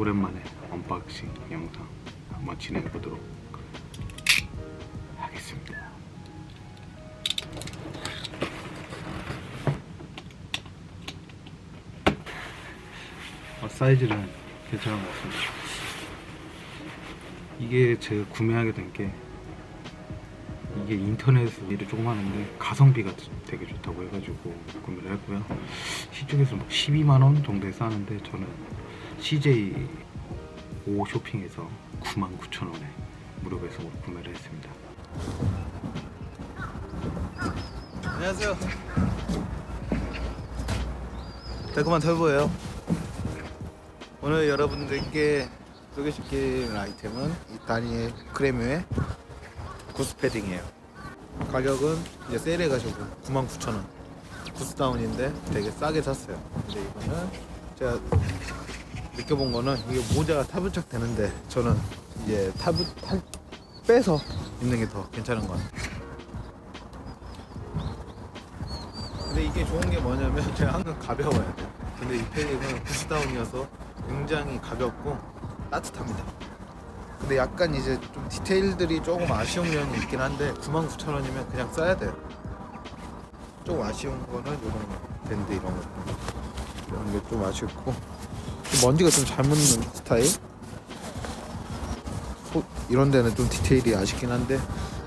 오랜만에 언박싱 영상 한번 진행해 보도록 하겠습니다. 어, 사이즈는 괜찮은 것 같습니다. 이게 제가 구매하게 된 게 이게 인터넷에서 일이 조금 하는데 가성비가 되게 좋다고 해가지고 구매를 했고요. 시중에서 뭐 12만 원 정도에 사는데 저는 CJ 5 쇼핑에서 9만 9천 원에 무료 배송으로 구매를 했습니다. 안녕하세요. 달콤한 털보예요. 오늘 여러분들께 소개시킬 아이템은 이 다니엘 크레뮤의 구스 패딩이에요. 가격은 이제 세일해 가지고 99,000원. 구스 다운인데 되게 싸게 샀어요. 근데 이거는 제가 느껴본 거는 이게 모자가 타부착 되는데 저는 이제 타부 탈 빼서 입는 게 더 괜찮은 것 같아요. 근데 이게 좋은 게 뭐냐면 제가 항상 가벼워야 돼요. 근데 이 패딩은 구스다운이어서 굉장히 가볍고 따뜻합니다. 근데 약간 이제 좀 디테일들이 조금 아쉬운 면이 있긴 한데 99,000원이면 그냥 써야 돼요. 조금 아쉬운 거는 이런 거 밴드 이런 거 이런 게 좀 아쉽고 좀 먼지가 좀 잘 묻는 스타일 소- 이런 데는 좀 디테일이 아쉽긴 한데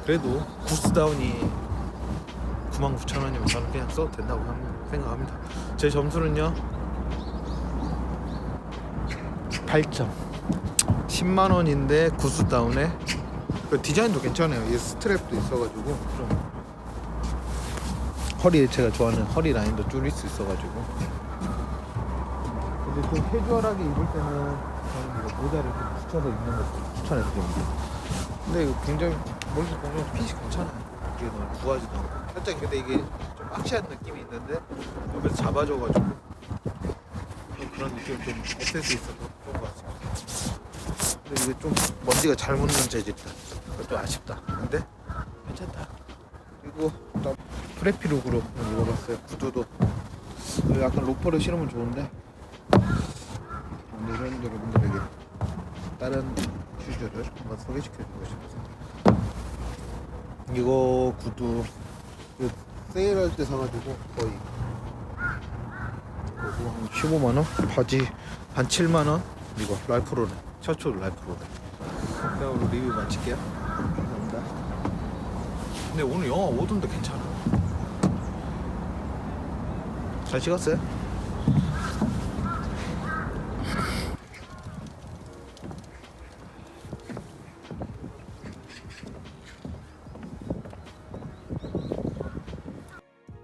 그래도 구스다운이 99,000원이면 저는 그냥 써도 된다고 합니다. 생각합니다. 제 점수는요 8점 10만 원인데 구스 다운에 그 디자인도 괜찮아요. 이 스트랩도 있어가지고 좀 허리에 제가 좋아하는 허리 라인도 줄일 수 있어가지고 근데 좀 캐주얼하게 입을 때는 저는 이거 모자를 좀 붙여서 입는 거 추천해 드립니다. 근데 이거 굉장히 멀리서 보면 핏이 괜찮아요. 이게 너무 구하지도 않고 살짝 근데 이게 좀 박시한 느낌이 있는데 옆에서 잡아줘가지고 좀 그런 느낌 좀 없앨 수 있어서 좋은 것 같습니다. 근데 이게 좀 먼지가 잘 묻는 재질이다. 그것도 아쉽다. 근데 괜찮다. 그리고 또 프레피 룩으로 입어봤어요. 구두도 약간 로퍼를 신으면 좋은데 오늘은 여러분들에게 다른 슈즈를 한번 소개시켜주고 싶어서 이거 구두 그 세일할 때 사가지고 거의 그리고 한 15만 원? 바지 한 7만 원? 이거 랄프로네. 셔츠 랄프로네. 일단 오늘 리뷰 마칠게요. 감사합니다. 근데 오늘 영하 5도인데 괜찮아. 잘 찍었어요?